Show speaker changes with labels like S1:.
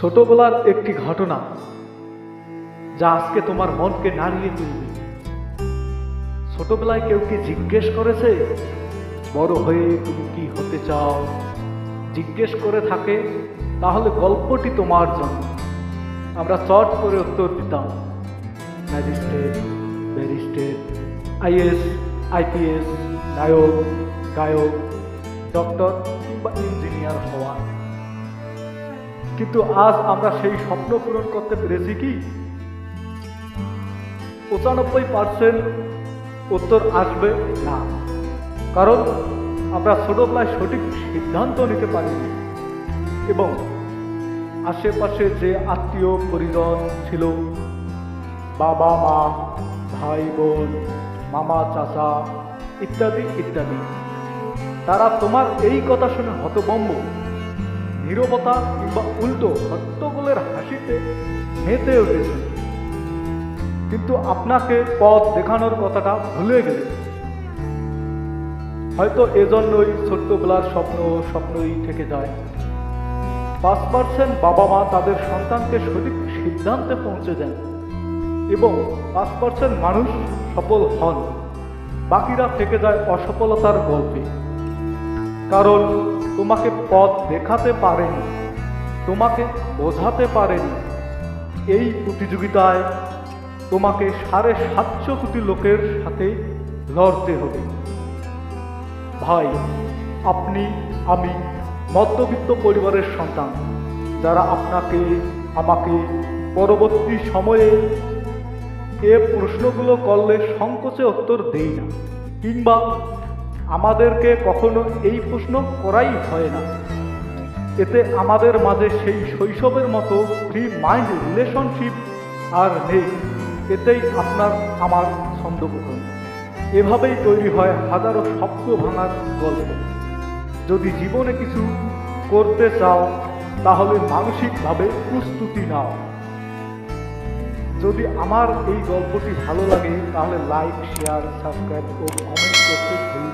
S1: ছোটবেলার একটি ঘটনা যা আজকে তোমার মনকে নাড়িয়ে তুলবে। ছোটবেলায় কেউ কি জিজ্ঞেস করেছে, বড় হয়ে তুমি কি হতে চাও? জিজ্ঞেস করে থাকে, তাহলে গল্পটি তোমার জন্য। আমরা চট করে উত্তর দিতাম, ম্যাজিস্ট্রেট, ব্যারিস্ট্রেট, আইএস, আইপিএস, নায়ক, গায়ক, ডক্টর কিংবা ইঞ্জিনিয়ার হওয়া। কিন্তু আজ আমরা সেই স্বপ্ন পূরণ করতে পেরেছি কি? পঁচানব্বই পার্সেন্ট উত্তর আসবে না। কারণ আমরা ছোটবেলায় সঠিক সিদ্ধান্ত নিতে পারিনি এবং আশেপাশে যে আত্মীয় পরিজন ছিল, বাবা, মা, ভাই, বোন, মামা, চাচা ইত্যাদি ইত্যাদি, তারা তোমার এই কথা শুনে হতবম্ব নীরবতা কিংবা উল্টো হট্টগোলের হাসিতে মেতে উঠেছে। কিন্তু আপনাকে পথ দেখানোর কথাটা ভুলে গেলে হয়তো এজন্যই ছোট্টবেলার স্বপ্ন স্বপ্নই থেকে যায়। পাঁচ পার্সেন্ট বাবা মা তাদের সন্তানকে সঠিক সিদ্ধান্তে পৌঁছে দেন এবং পাঁচ পার্সেন্ট মানুষ সফল হন। বাকিরা থেকে যায় অসফলতার গল্পে। কারণ তোমাকে পথ দেখাতে পারেনি, তোমাকে বোঝাতে পারেনি। এই প্রতিযোগিতায় তোমাকে সাড়ে সাতশো কোটি লোকের সাথে লড়তে হবে। ভাই, আপনি, আমি, মধ্যবিত্ত পরিবারের সন্তান, যারা আপনাকে, আমাকে পরবর্তী সময়ে এ প্রশ্নগুলো করলে সংকোচে উত্তর দেই না, কিংবা আমাদেরকে কখনো এই প্রশ্ন করাই হয় না। এতে আমাদের মাঝে সেই শৈশবের মতো ফ্রি মাইন্ড রিলেশনশিপ আর নেই। এতেই আপনার, আমার ছন্দপতন। এভাবেই তৈরি হয় হাজারো স্বপ্ন ভাঙার গল্প। যদি জীবনে কিছু করতে চাও, তাহলে মানসিকভাবে প্রস্তুতি নাও। যদি আমার এই গল্পটি ভালো লাগে, তাহলে লাইক শেয়ার সাবস্ক্রাইব ও কমেন্ট করতে